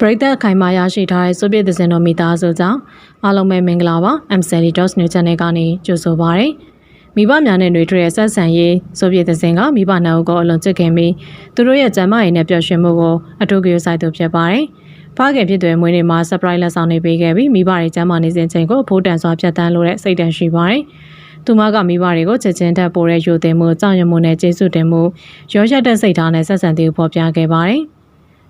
ပရိသတ်ခိုင်မာရရှိထားတဲ့ဆိုဗီယက်သဇင်တော်မိသားစုကြောင့်အားလုံးပဲမင်္ဂလာပါ MCD.News Channel ကနေကြိုဆိုပါရစေမိဘများနဲ့တွေ့တဲ့ဆက်ဆံရေးဆိုဗီယက်သဇင်ကမိဘနှစ်ဦးကိုအလွန်ချစ်ခင်ပြီးသူတို့ရဲ့ကျမ်းမာရေးနဲ့ပျော်ရွှင်မှုကိုအထူးကြိုးစားသူဖြစ်ပါတယ်ဖခင်ဖြစ်တဲ့မွေးနေ့မှာ surprise လက်ဆောင်တွေပေးခဲ့ပြီးမိဘတွေကျမ်းမာနေစဉ်ချိန်ကိုဖိုးတန်စွာဖြတ်တန်းလို့တဲ့စိတ်တန်ရှိပါတယ်သူမကမိဘတွေကိုချက်ချင်းထပ်ပို့တဲ့ယူတင်မှုကြောင်ရမှုနဲ့ကျေးဇူးတင်မှုရောရက်တဲ့စိတ်ထားနဲ့ဆက်ဆံသူဖော်ပြခဲ့ပါတယ်။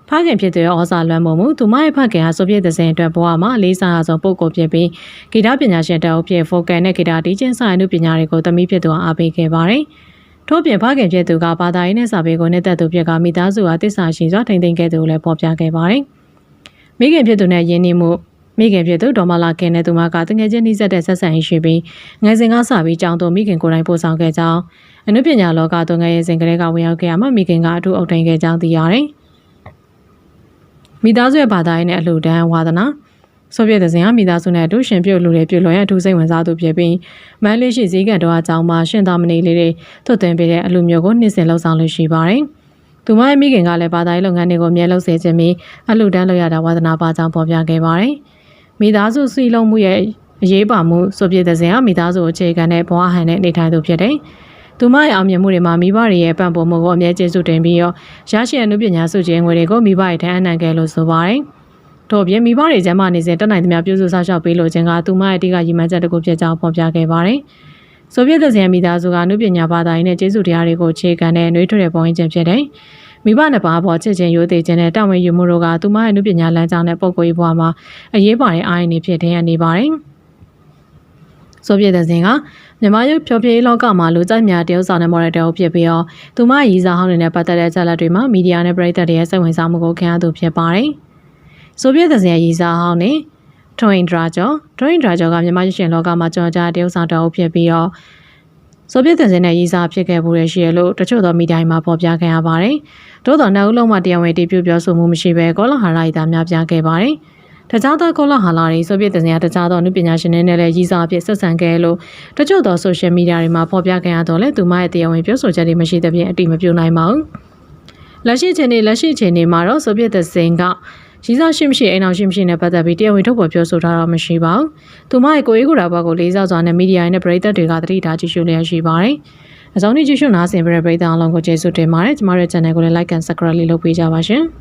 ဖခင်ဖြစ်တဲ့ဩဇာလွှမ်းမိုးမှုသူမရဲ့ဖခင်ဟာဆိုဗီယက်သဇင်အတွက်ဘဝမှာလေးစားရဆုံးပုဂ္ဂိုလ်ဖြစ်ပြီးဂီတပညာရှင်တအုပ်ဖြစ်ဖိုကန်နဲ့ဂီတတီးချင်းဆိုင်မှုပညာတွေကိုသမီးဖြစ်သူအားပေးခဲ့ပါတယ်။ထို့ပြင်ဖခင်ဖြစ်သူကဘာသာရေးနဲ့စာပေကိုနှစ်သက်သူဖြစ်ကမိသားစုအားတစ္ဆာရှိစွာထိန်သိမ်းခဲ့သူကိုလည်းဖော်ပြခဲ့ပါတယ်။မိခင်ဖြစ်သူနဲ့ယဉ်ကျေးမှုမိခင်ဖြစ်သူဒေါ်မလာခင်နဲ့သူမကတငယ်ချင်းနှိစက်တဲ့ဆက်ဆံရေးရှိပြီးငယ်စဉ်ကစပြီးကြောင်းသူမိခင်ကိုယ်တိုင်ပို့ဆောင်ခဲ့ကြောင်းအနုပညာလောကသူငယ်ရဲ့စဉ်ကလေးကဝင်ရောက်ခဲ့ရမှမိခင်ကအထူးအုပ်ထိန်ခဲ့ကြောင်းသိရတယ်။ မိသားစုရဲ့ဘာသာရေးနဲ့အလှူဒန်းဝါသနာဆိုဗီယက်သဇင်ကမိသားစုနဲ့အတူရှင်ပြုတ်လူတွေပြုတ်လွန်ရအထူးစိတ်ဝင်စားသူဖြစ်ပြီးမန်လေးရှိဈေးကန်တော်အကြောင်းမှာရှင်သာမဏေလေးတွေသွတ်သွင်းပေးတဲ့အလှမျိုးကိုနှိမ့်စင်လှုပ်ဆောင်လို့ရှိပါတယ်။သူမရဲ့မိခင်ကလည်းဘာသာရေးလုပ်ငန်းတွေကိုအမြဲလုပ်စေခြင်းပြီးအလှူဒန်းလုပ်ရတာဝါသနာပါကြောင်းပေါ်ပြခဲ့ပါတယ်။မိသားစုစီလုံးမှုရဲ့အရေးပါမှုဆိုပြတဲ့စဉ်ကမိသားစုအခြေခံတဲ့ဘဝဟန်နဲ့နေထိုင်သူဖြစ်တယ်။ သူမရဲ့အောင်မြင်မှုတွေမှာမိဘတွေရဲ့ပံ့ပိုးမှုကိုအမြဲကျေးဇူးတင်ပြီးရောရရှိအမှုပညာစုခြင်းငွေတွေကိုမိဘတွေထံအနှံခဲ့လို့ဆိုပါတယ်။ထို့ပြင်မိဘတွေကျမ်းမာနေစဉ်တက်နိုင်သမျှပြုစုစောင့်ရှောက်ပေးလို့ခြင်းကသူမရဲ့အဓိကရည်မှန်းချက်တစ်ခုဖြစ်ကြောင်းဖော်ပြခဲ့ပါတယ်။ဆိုဗီယက်သဇင်မိသားစုကအမှုပညာဘာသာရေးနဲ့ကျေးဇူးတရားတွေကိုအခြေခံတဲ့နှွေးထွေတဲ့ပုံရင်းခြင်းဖြစ်တယ်။မိဘနှစ်ပါးပေါ်ချစ်ခြင်းရိုသေခြင်းနဲ့တာဝန်ယူမှုတို့ကသူမရဲ့အမှုပညာလမ်းကြောင်းနဲ့ပုံကိုယ်ရေးဘဝမှာအရေးပါတဲ့အားရင်းတွေဖြစ်တဲ့နေပါတယ်။ ဆိုဗီယက်သဇင်ကမြန်မာရုပ်ဖြောပြရေးလောကမှာလူကြိုက်များတရုတ်ဆောင်တဲ့ model တအုပ်ဖြစ်ပြီးတော့သူမရည်စားဟောင်းတွေနဲ့ပတ်သက်တဲ့ချက်လက်တွေမှာမီဒီယာနဲ့ပြည်သက်တွေရဲ့စိတ်ဝင်စားမှုကိုခံရသူဖြစ်ပါတယ်။ဆိုဗီယက်သဇင်ရဲ့ရည်စားဟောင်းနဲ့ထွင်ဒရာကျော်ထွင်ဒရာကျော်ကမြန်မာရုပ်ရှင်လောကမှာကြော်ကြားတရုတ်ဆောင်တအုပ်ဖြစ်ပြီးတော့ဆိုဗီယက်သဇင်နဲ့ရည်စားဖြစ်ခဲ့မှုတွေရှိရလို့တချို့သောမီဒီယာမှာပေါ်ပြခဲ့ရပါတယ်။သို့တော်နောက်ဦးလုံးမှာတရားဝင်တည်ပြုပြောဆိုမှုမရှိဘဲကောလဟာလာရီသာများပြခဲ့ပါတယ်။ တခြားသောကောလဟာလာတွေဆိုဗီယက်တစင်ရတခြားသောနုပညာရှင်တွေနဲ့လည်းရည်စားအဖြစ်ဆက်ဆံခဲ့လို့တချို့သောဆိုရှယ်မီဒီယာတွေမှာဖော်ပြခဲ့ရတော့လေသူမရဲ့တရားဝင်ပြောဆိုချက်တွေမရှိသဖြင့်အတိမပြုနိုင်ပါဘူး။လက်ရှိချိန်နေလက်ရှိချိန်နေမှာတော့ဆိုဗီယက်တစင်ကရည်စားရှိမရှိအိမ်အောင်ရှိမရှိနဲ့ပတ်သက်ပြီးတရားဝင်ထုတ်ဖော်ပြောဆိုထားတာမရှိပါဘူး။သူမရဲ့ကိုယ်ရေးကိုယ်တာဘက်ကိုလေးစားစွာနဲ့မီဒီယာနဲ့ပရိသတ်တွေကသတိထားကြည့်ရှုလျက်ရှိပါတယ်။အကြောင်းဒီကြည့်ရှုနားဆင်ပြတဲ့ပရိသတ်အားလုံးကိုကျေးဇူးတင်ပါတယ်။ကျမတို့ channel ကိုလည်း like and subscribe လုပ်ပေးကြပါရှင်။